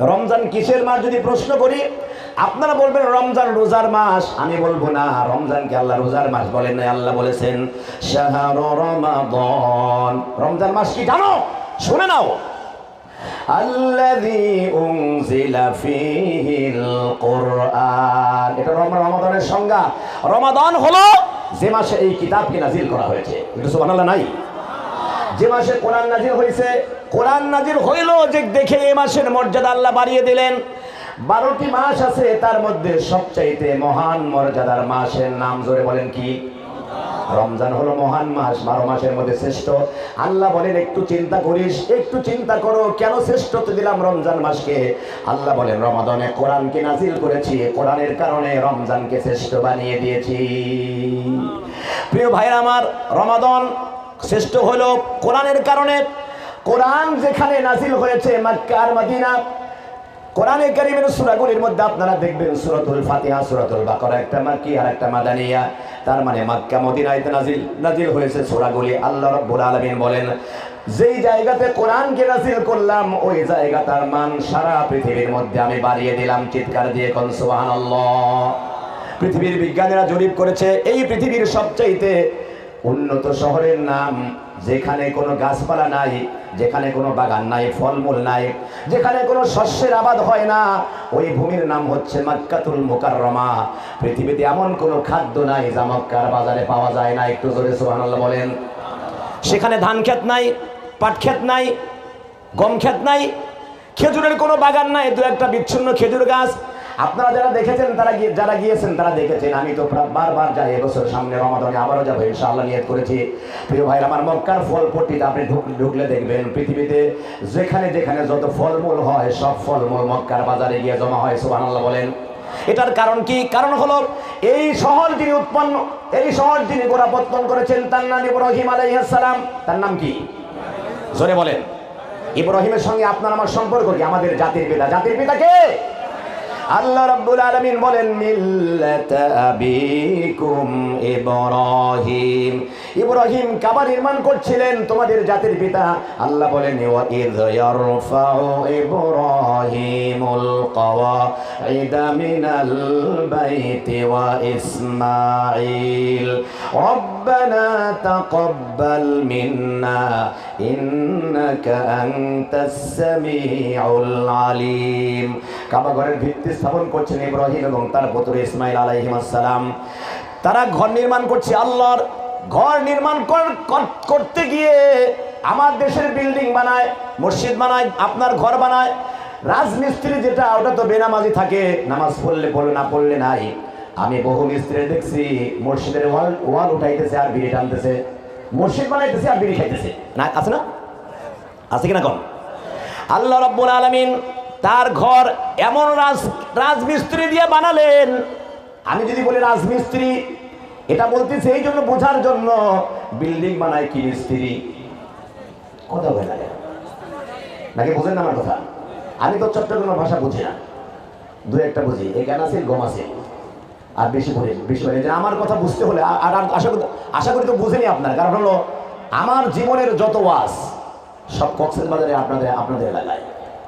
রমজান কিসের মাস যদি প্রশ্ন করি? আপনারা বলবেন রমজান রোজার মাস। আমি বলব না, রমজানকে আল্লাহ রোজার মাস বলেন না আল্লাহ বলেছেন রমজান মাস কি জানো? শুনে নাও। এটা রম- রমাদানের সংজ্ঞা। রমাদান হলো যে মাসে এই কিতাবকে নাজিল করা হয়েছে। সুবহানাল্লাহ নাই? যে মাসে কোরআন নাজির হয়েছে কোরআন নাজির হইল যে দেখে এ মাসের মর্যাদা আল্লাহ বাড়িয়ে দিলেন। বারোটি মাস আছে, তার মধ্যে সবচাইতে মহান মর্যাদার মাসের নাম জোরে বলেন কি? রমজান হলো মহান মাস, বারো মাসের মধ্যে শ্রেষ্ঠ। আল্লাহ বলেন, একটু চিন্তা করিস, একটু চিন্তা করো, কেন শ্রেষ্ঠত্ব দিলাম রমজান মাসকে? আল্লাহ বলেন, রমাদনে কোরআনকে নাজিল করেছি কোরআনের কারণে রমজানকে শ্রেষ্ঠ বানিয়ে দিয়েছি। প্রিয় ভাইরা আমার, রমাদন শ্রেষ্ঠ হলো কোরআনের কারণে। কোরআন যেখানে নাজিল হয়েছে মক্কা আর মদিনা, কোরআনে কারিমের সূরাগুলির মধ্যে আপনারা দেখবেন সূরাতুল ফাতিহা, সূরাতুল বাকারা, একটা মাক্কি আর একটা মাদানিয়া। তার মানে মক্কা মদিনাতে নাজিল নাজিল হয়েছে সূরাগুলি। আল্লাহ রাব্বুল আলামিন বলেন, যেই জায়গাতে কোরআনকে নাজিল করলাম, ওই জায়গা তার মান সারা পৃথিবীর মধ্যে আমি বাড়িয়ে দিলাম। চিৎকার দিয়ে কোন, সুবহানাল্লাহ। পৃথিবীর বিজ্ঞানীরা জরিপ করেছে, এই পৃথিবীর সবচাইতে উন্নত শহরের নাম, যেখানে কোনো গাছপালা নাই, যেখানে কোনো বাগান নাই, ফলমূল নাই, যেখানে কোনো শস্যের আবাদ হয় না, ওই ভূমির নাম হচ্ছে মাক্কাতুল মুকাররমা। পৃথিবীতে এমন কোনো খাদ্য নাই যা মক্কার বাজারে পাওয়া যায় না। একটু জোরে সুবহানাল্লাহ বলেন। সেখানে ধান ক্ষেত নাই, পাট ক্ষেত নাই, গম ক্ষেত নাই, খেজুরের কোনো বাগান নাই দু একটা বিচ্ছিন্ন খেজুর গাছ আপনারা যারা দেখেছেন, তারা গিয়ে যারা গিয়েছেন, তারা দেখেছেন, আমি তো বারবার যাই এবছর সামনে রমাদানে, আবারও যাব, ইনশাআল্লাহ নিয়ত করেছি। প্রিয় ভাই আমার মক্কার ফল পট্টিতে আপনি ঢুক- ঢুকলে দেখবেন, পৃথিবীতে যেখানে যেখানে যত ফলমূল হয়, সব ফলমূল মক্কার বাজারে গিয়ে জমা হয়, সুবহানাল্লাহ বলেন। এটার কারণ কি? কারণ হলো, এই শহর যিনি উৎপন্ন এই শহর যিনি গোড়াপত্তন করেছেন, তার নাম ইব্রাহিম আলাইহিস সালাম। তার নাম কি? জোরে বলেন। ইব্রাহিমের সঙ্গে আপনার আমার সম্পর্ক কি? আমাদের জাতির পিতা। জাতির পিতা কে? আল্লাহ রাব্বুল আলামিন বলেন মিল্লাত আবিকুম ইব্রাহিম ইব্রাহিম কাবা নির্মাণ করছিলেন তোমাদের জাতির পিতা আল্লাহ বলেন ওয়া ইয ইয়ারফাউ ইব্রাহিমুল কওয়াইদা মিনাল বাইতি ওয়া ইসমাঈল ربنا تقبل منا إنك أنت السميع العليم কাবা ঘরের ভিত্তি স্থাপন করছেন ইব্রাহিম এবং তার পুত্র ইসমাইল আলাইহিম আসসালাম। তারা ঘর নির্মাণ করছে আল্লাহর ঘর নির্মাণ কর- কর- করতে গিয়ে আমার দেশের বিল্ডিং বানায়, মসজিদ বানায়, আপনার ঘর বানায়। রাজমিস্ত্রি যেটা, ওটা তো বেনামাজি থাকে। নামাজ পড়লে পড়লে, না পড়লে নাই। আমি বহু মিস্ত্রি দেখছি, মসজিদের ওয়াল ওয়াল উঠাইতেছে আর বিড়ি টানতেছে। মসজিদ বানাইতেছে আর বিড়ি খাইতেছে। না, আছে না? আছে কিনা কোন? আল্লাহ রব্বুল আলমিন তার ঘর এমন রাজ, রাজমিস্ত্রি দিয়ে বানালেন। আমি যদি বলি রাজমিস্ত্রি, এটা বলতেছি এই জন্য বোঝার জন্য, বিল্ডিং বানায় কি মিস্ত্রি? কথা বলে লাগে নাকি বোঝেন না আমার কথা? আমি তো চট্টগ্রামের ভাষা বুঝি না। দু একটা বুঝি। এই জ্ঞান আছে, গম আছে। আর বেশি করে বেশি করে। যে আমার কথা বুঝতে হলে, আর আশা করি আশা করি তো বুঝেনি আপনার। কারণ হলো, আমার জীবনের যত ওয়াজ, সব কক্সেস বাজারে আপনাদের আপনাদের এলাকায়।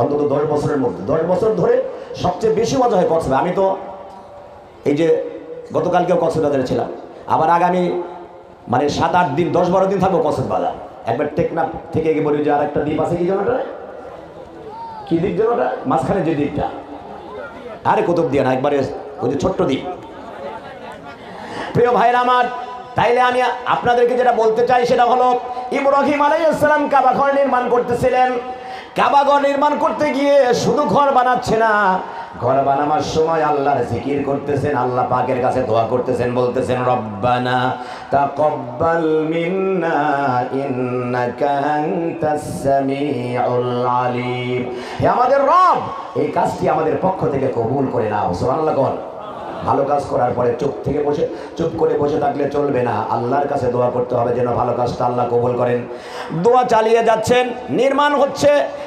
অন্তত দশ বছরের মধ্যে। দশ বছর ধরে সবচেয়ে বেশি ওয়াজ হয় কক্সবাজার। আমি তো এই যে গতকালকেও কক্সবাজারে ছিলাম। আবার আগামী মানে সাত, আট দিন, দশ, বারো দিন থাকব কক্সবাজার। একবার টেকনাফ থেকে গিয়ে বলি যে আর একটা দ্বীপ আছে কি যেন ওটা? কি দ্বীপ যেন ওটা মাঝখানে যে দ্বীপটা। আরে কুতুব দিয়ে না একবারে ওই যে ছোট্ট দ্বীপ। প্রিয় ভাইরা আমার, তাইলে আমি আপনাদেরকে যেটা বলতে চাই সেটা হলো, ইব্রাহিম আলাইসালাম কাবা ঘর নির্মাণ করতেছিলেন। কাবা ঘর নির্মাণ করতে গিয়ে শুধু ঘর বানাচ্ছে না, ঘর বানাবার সময় আল্লাহর জিকির করতেছেন, আল্লাহ পাকের কাছে দোয়া করতেছেন, বলতেছেন, রব্বানা তাকাব্বাল মিন্না ইন্নাকা আনতাস সামিউল আলিম। হে আমাদের রব, এই কাজটি আমাদের পক্ষ থেকে কবুল করে নাও। সুবহানাল্লাহ কোন ভালো কাজ করার পরে চুপ থেকে বসে, চুপ করে বসে থাকলে চলবে না। আল্লাহর কাছে দোয়া করতে হবে যেন ভালো কাজটা আল্লাহ কবুল করেন। দোয়া চালিয়ে যাচ্ছেন, নির্মাণ হচ্ছে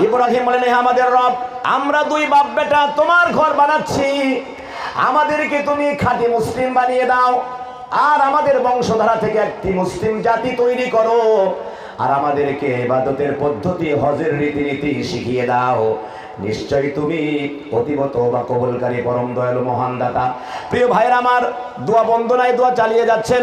ইব্রাহিম বলেন আমাদের রব, আমরা দুই বাপ বেটা তোমার ঘর বানাচ্ছি। আমাদেরকে তুমি খাঁটি মুসলিম বানিয়ে দাও। আর আমাদের বংশধারা থেকে একটি মুসলিম জাতি তৈরি করো। আর আমাদেরকে ইবাদতের পদ্ধতি, হজের রীতিনীতি শিখিয়ে দাও। নিশ্চয়ই তুমি অতিবত বা কবলকারী, পরম দয়ালু, মহান দাতা। প্রিয় ভাইয়ের আমার, দোয়া বন্দনায় দোয়া চালিয়ে যাচ্ছেন।